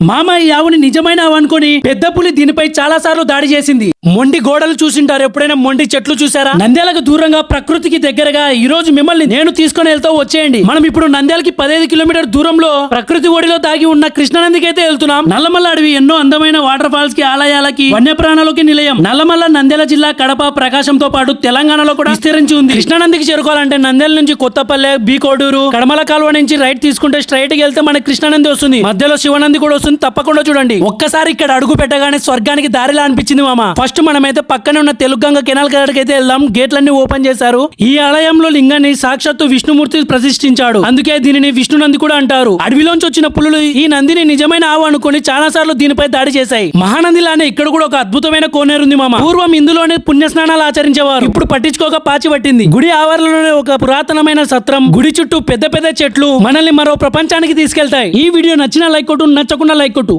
మామ ఈ ఆవుని నిజమైన అనుకొని పెద్ద పులి దీనిపై చాలా సార్లు దాడి చేసింది. మొండి గోడలు చూసింటారు. ఎప్పుడైనా మొండి చెట్లు చూసారా? నంద్యాలకు దూరంగా ప్రకృతికి దగ్గరగా ఈ రోజు మిమ్మల్ని నేను తీసుకొని వెళ్తా వచ్చేయండి. మనం ఇప్పుడు నంద్యాలకి పదహైదు కిలోమీటర్ దూరంలో ప్రకృతి ఒడిలో దాగి ఉన్న కృష్ణానందికి అయితే వెళ్తున్నాం. నల్లమల్ల అడవి ఎన్నో అందమైన వాటర్ ఫాల్స్కి ఆలయాలకి వన్యప్రాణాలకి నిలయం. నల్లమల్ల నంద్యాల జిల్లా కడప ప్రకాశంతో పాటు తెలంగాణలో కూడా విస్తరించి ఉంది. కృష్ణానందికి చేరుకోవాలంటే నంద్యాల నుంచి కొత్తపల్లె బీకోడూరు కడమల కాలువ నుంచి రైట్ తీసుకుంటే స్ట్రైట్కి వెళ్తే మన కృష్ణానంది వస్తుంది. మధ్యలో శివనంది కూడా వస్తుంది తప్పకుండా చూడండి. ఒక్కసారి ఇక్కడ అడుగు పెట్టగానే స్వర్గానికి దారిలా అనిపించింది మామ. ఫస్ట్ మనమైతే పక్కన ఉన్న తెలుగంగ కెనాల్ కాడికి అయితే వెళ్దాం. గేట్లన్నీ ఓపెన్ చేశారు. ఈ ఆలయంలో లింగాన్ని సాక్షాత్తు విష్ణుమూర్తి ప్రతిష్ఠించాడు. అందుకే దీనిని విష్ణు నంది కూడా అంటారు. అడవిలోంచి వచ్చిన పులులు ఈ నందిని నిజమైన ఆవు అనుకుని చాలా సార్లు దీనిపై దాడి చేశాయి. మహానంది లానే ఇక్కడ కూడా ఒక అద్భుతమైన కోనేరు ఉంది మామ. పూర్వం ఇందులోనే పుణ్య స్నానాలు ఆచరించేవారు. ఇప్పుడు పట్టించుకోక పాచి పట్టింది. గుడి ఆవరణలోనే ఒక పురాతనమైన సత్రం. గుడి చుట్టూ పెద్ద పెద్ద చెట్లు మనల్ని మరో ప్రపంచానికి తీసుకెళ్తాయి. ఈ వీడియో నచ్చిన లైక్ కొట్టు నచ్చకుండా లైక్ కొట్టు